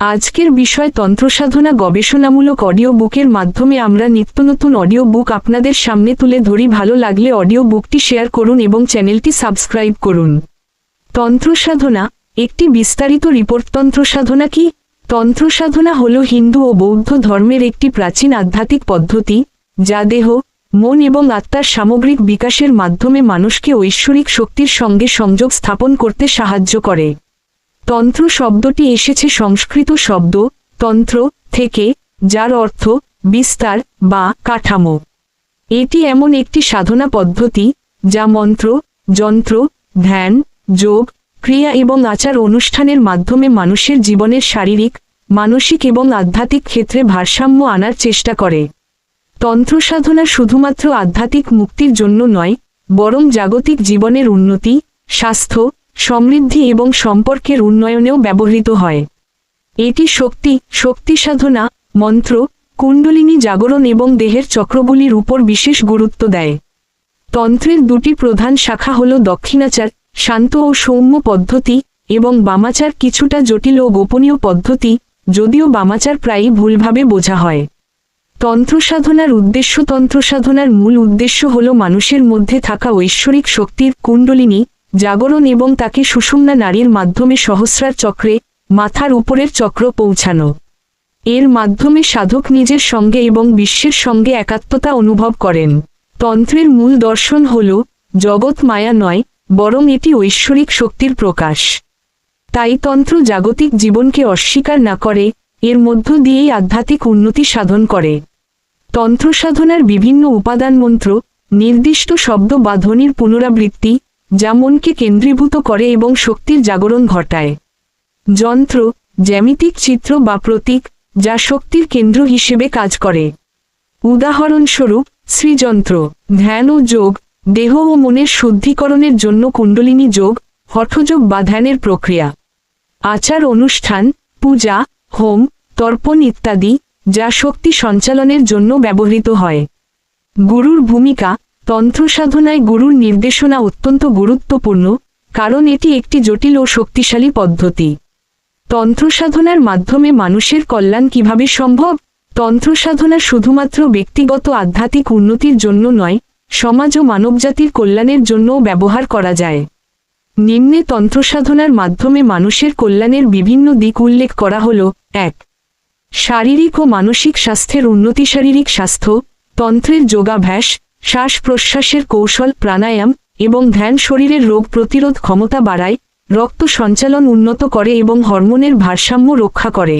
আজকের বিষয় তন্ত্রসাধনা গবেষণামূলক অডিও বুকের মাধ্যমে আমরা নিত্যনতুন অডিও বুক আপনাদের সামনে তুলে ধরি। ভালো লাগলে অডিও বুকটি শেয়ার করুন এবং চ্যানেলটি সাবস্ক্রাইব করুন। তন্ত্রসাধনা, একটি বিস্তারিত রিপোর্ট। তন্ত্রসাধনা কি? তন্ত্রসাধনা হল হিন্দু ও বৌদ্ধ ধর্মের একটি প্রাচীন আধ্যাত্মিক পদ্ধতি, যা দেহ, মন এবং আত্মার সামগ্রিক বিকাশের মাধ্যমে মানুষকে ঐশ্বরিক শক্তির সঙ্গে সংযোগ স্থাপন করতে সাহায্য করে। তন্ত্র শব্দটি এসেছে সংস্কৃত শব্দ, তন্ত্র, থেকে, যার অর্থ বিস্তার বা কাঠামো। এটি এমন একটি সাধনা পদ্ধতি, যা মন্ত্র, যন্ত্র, ধ্যান, যোগ, ক্রিয়া এবং আচার অনুষ্ঠানের মাধ্যমে মানুষের জীবনের শারীরিক, মানসিক এবং আধ্যাত্মিক ক্ষেত্রে ভারসাম্য আনার চেষ্টা করে। তন্ত্র সাধনা শুধুমাত্র আধ্যাত্মিক মুক্তির জন্য নয়, বরং জাগতিক জীবনের উন্নতি, স্বাস্থ্য সমৃদ্ধি এবং সম্পর্কের উন্নয়নেও ব্যবহৃত হয়। এটি শক্তি শক্তি সাধনা, মন্ত্র, কুণ্ডলিনী জাগরণ এবং দেহের চক্রগুলির উপর বিশেষ গুরুত্ব দেয়। তন্ত্রের দুটি প্রধান শাখা হল দক্ষিণাচার, শান্ত ও সৌম্য পদ্ধতি এবং বামাচার কিছুটা জটিল ও গোপনীয় পদ্ধতি, যদিও বামাচার প্রায়ই ভুলভাবে বোঝা হয়। তন্ত্রসাধনার উদ্দেশ্য তন্ত্রসাধনার মূল উদ্দেশ্য হল মানুষের মধ্যে থাকা ঐশ্বরিক শক্তির কুণ্ডলিনী জাগরণ এবং তাকে সুষুম্না নারীর মাধ্যমে সহস্রার চক্রে, মাথার উপরের চক্র পৌঁছানো। এর মাধ্যমে সাধক নিজের সঙ্গে এবং বিশ্বের সঙ্গে একাত্মতা অনুভব করেন। তন্ত্রের মূল দর্শন হল, জগৎ মায়া নয়, বরং এটি ঐশ্বরিক শক্তির প্রকাশ। তাই তন্ত্র জাগতিক জীবনকে অস্বীকার না করে, এর মধ্য দিয়েই আধ্যাত্মিক উন্নতি সাধন করে। তন্ত্র সাধনার বিভিন্ন উপাদান মন্ত্র নির্দিষ্ট শব্দ বা ধ্বনির পুনরাবৃত্তি যা মনকে কেন্দ্রীভূত করে এবং শক্তির জাগরণ ঘটায়। যন্ত্র, জ্যামিতিক চিত্র বা প্রতীক, যা শক্তির কেন্দ্র হিসেবে কাজ করে। উদাহরণস্বরূপ শ্রীযন্ত্র ধ্যান ও যোগ, দেহ ও মনের শুদ্ধিকরণের জন্য কুণ্ডলিনী যোগ, হঠযোগ বা ধ্যানের প্রক্রিয়া। আচার অনুষ্ঠান, পূজা, হোম, তর্পণ ইত্যাদি, যা শক্তি সঞ্চালনের জন্য ব্যবহৃত হয়। গুরুর ভূমিকা তন্ত্র সাধনায় গুরুর নির্দেশনা অত্যন্ত গুরুত্বপূর্ণ, কারণ এটি একটি জটিল ও শক্তিশালী পদ্ধতি। তন্ত্র সাধনার মাধ্যমে মানুষের কল্যাণ কীভাবে সম্ভব? তন্ত্র সাধনা শুধুমাত্র ব্যক্তিগত আধ্যাত্মিক উন্নতির জন্য নয়, সমাজ ও মানবজাতির কল্যাণের জন্যও ব্যবহার করা যায়। নিম্নে তন্ত্র সাধনার মাধ্যমে মানুষের কল্যাণের বিভিন্ন দিক উল্লেখ করা হল, এক, শারীরিক ও মানসিক স্বাস্থ্যের উন্নতি শারীরিক স্বাস্থ্য, তন্ত্রের যোগাভ্যাস শ্বাস প্রশ্বাসের কৌশল, প্রাণায়াম এবং ধ্যান শরীরের রোগ প্রতিরোধ ক্ষমতা বাড়ায়, রক্ত সঞ্চালন উন্নত করে এবং হরমোনের ভারসাম্য রক্ষা করে।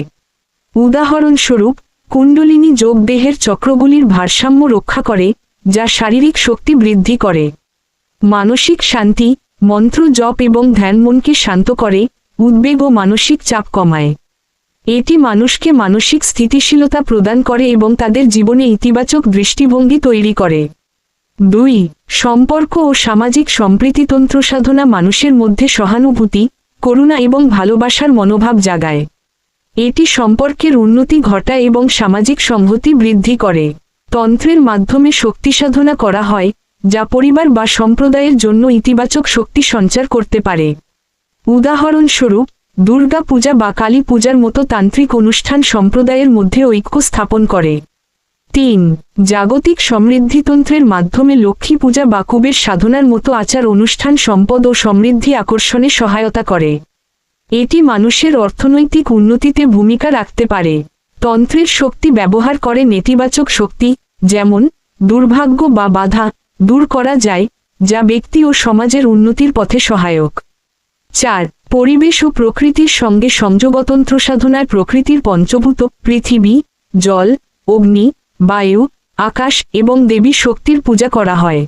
উদাহরণস্বরূপ, কুণ্ডলিনী যোগ দেহের চক্রগুলির ভারসাম্য রক্ষা করে, যা শারীরিক শক্তি বৃদ্ধি করে। মানসিক শান্তি, মন্ত্র জপ এবং ধ্যান মনকে শান্ত করে, উদ্বেগ ও মানসিক চাপ কমায়। এটি মানুষকে মানসিক স্থিতিশীলতা প্রদান করে এবং তাদের জীবনে ইতিবাচক দৃষ্টিভঙ্গি তৈরি করে। দুই, সম্পর্ক ও সামাজিক সম্প্রীতিতন্ত্র সাধনা মানুষের মধ্যে সহানুভূতি, করুণা এবং ভালোবাসার মনোভাব জাগায়। এটি সম্পর্কের উন্নতি ঘটায় এবং সামাজিক সংহতি বৃদ্ধি করে। তন্ত্রের মাধ্যমে শক্তি সাধনা করা হয়, যা পরিবার বা সম্প্রদায়ের জন্য ইতিবাচক শক্তি সঞ্চার করতে পারে। উদাহরণস্বরূপ দুর্গা পূজা বা কালী পূজার মতো তান্ত্রিক অনুষ্ঠান সম্প্রদায়ের মধ্যে ঐক্য স্থাপন করে। তিন, জাগতিক সমৃদ্ধিতন্ত্রের মাধ্যমে লক্ষ্মী পূজা বা কুবের সাধনার মতো আচার অনুষ্ঠান সম্পদ ও সমৃদ্ধি আকর্ষণে সহায়তা করে। এটি মানুষের অর্থনৈতিক উন্নতিতে ভূমিকা রাখতে পারে। তন্ত্রের শক্তি ব্যবহার করে নেতিবাচক শক্তি, যেমন, দুর্ভাগ্য বা বাধা, দূর করা যায়, যা ব্যক্তি ও সমাজের উন্নতির পথে সহায়ক। চার, পরিবেশ ও প্রকৃতির সঙ্গে সংযোগতন্ত্র সাধনায় প্রকৃতির পঞ্চভূত, পৃথিবী, জল, অগ্নি বায়ু, আকাশ এবং দেবী শক্তির পূজা করা হয়।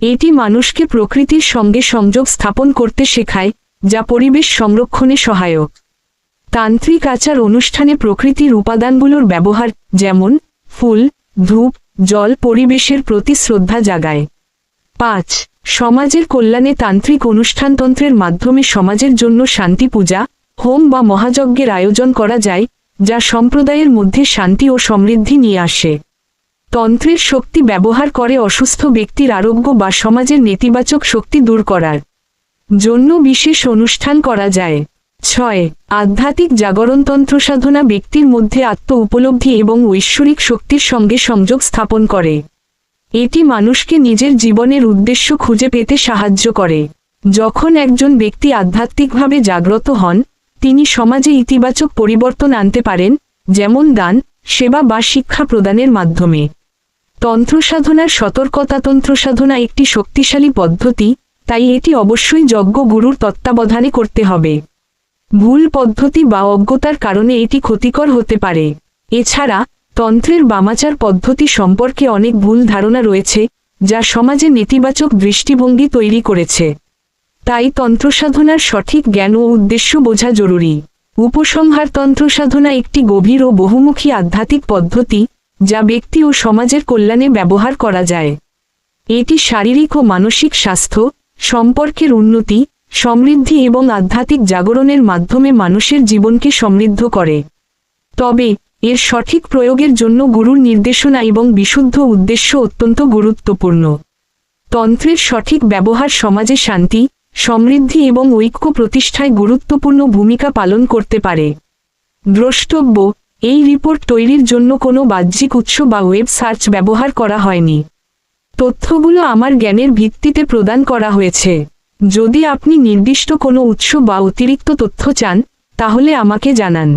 এটি মানুষকে প্রকৃতির সঙ্গে সংযোগ স্থাপন করতে শেখায়, যা পরিবেশ সংরক্ষণে সহায়ক। তান্ত্রিক আচার অনুষ্ঠানে প্রকৃতির উপাদানগুলোর ব্যবহার, যেমন ফুল, ধূপ, জল পরিবেশের প্রতি শ্রদ্ধা জাগায়। পাঁচ, সমাজের কল্যাণে তান্ত্রিক অনুষ্ঠানতন্ত্রের মাধ্যমে সমাজের জন্য শান্তি পূজা, হোম বা মহাযজ্ঞের আয়োজন করা যায় যা সম্প্রদায়ের মধ্যে শান্তি ও সমৃদ্ধি নিয়ে আসে। তন্ত্রের শক্তি ব্যবহার করে অসুস্থ ব্যক্তির আরোগ্য বা সমাজের নেতিবাচক শক্তি দূর করার জন্য বিশেষ অনুষ্ঠান করা যায়। ছয়, আধ্যাত্মিক জাগরণতন্ত্র সাধনা ব্যক্তির মধ্যে আত্ম উপলব্ধি এবং ঐশ্বরিক শক্তির সঙ্গে সংযোগ স্থাপন করে। এটি মানুষকে নিজের জীবনের উদ্দেশ্য খুঁজে পেতে সাহায্য করে। যখন একজন ব্যক্তি আধ্যাত্মিকভাবে জাগ্রত হন তিনি সমাজে ইতিবাচক পরিবর্তন আনতে পারেন, যেমন দান, সেবা বা শিক্ষা প্রদানের মাধ্যমে। তন্ত্র সাধনার সতর্কতা তন্ত্র সাধনা একটি শক্তিশালী পদ্ধতি, তাই এটি অবশ্যই যজ্ঞ গুরুর তত্ত্বাবধানে করতে হবে। ভুল পদ্ধতি বা অজ্ঞতার কারণে এটি ক্ষতিকর হতে পারে। এছাড়া, তন্ত্রের বামাচার পদ্ধতি সম্পর্কে অনেক ভুল ধারণা রয়েছে, যা সমাজে নেতিবাচক দৃষ্টিভঙ্গি তৈরি করেছে। তাই তন্ত্র সাধনার সঠিক জ্ঞান ও উদ্দেশ্য বোঝা জরুরি। উপসংহার তন্ত্র সাধনা একটি গভীর ও বহুমুখী আধ্যাত্মিক পদ্ধতি, যা ব্যক্তি ও সমাজের কল্যাণে ব্যবহার করা যায়। এটি শারীরিক ও মানসিক স্বাস্থ্য, সম্পর্কের উন্নতি, সমৃদ্ধি এবং আধ্যাত্মিক জাগরণের মাধ্যমে মানুষের জীবনকে সমৃদ্ধ করে। তবে, এর সঠিক প্রয়োগের জন্য গুরুর নির্দেশনা এবং বিশুদ্ধ উদ্দেশ্য অত্যন্ত গুরুত্বপূর্ণ। তন্ত্রের সঠিক ব্যবহার সমাজে শান্তি সমৃদ্ধি এবং ঐক্য প্রতিষ্ঠায় গুরুত্বপূর্ণ ভূমিকা পালন করতে পারে। দ্রষ্টব্য, এই রিপোর্ট তৈরির জন্য কোনো বাহ্যিক উৎস বা ওয়েব সার্চ ব্যবহার করা হয়নি। তথ্যগুলো আমার জ্ঞানের ভিত্তিতে প্রদান করা হয়েছে। যদি আপনি নির্দিষ্ট কোনো উৎস বা অতিরিক্ত তথ্য চান, তাহলে আমাকে জানান।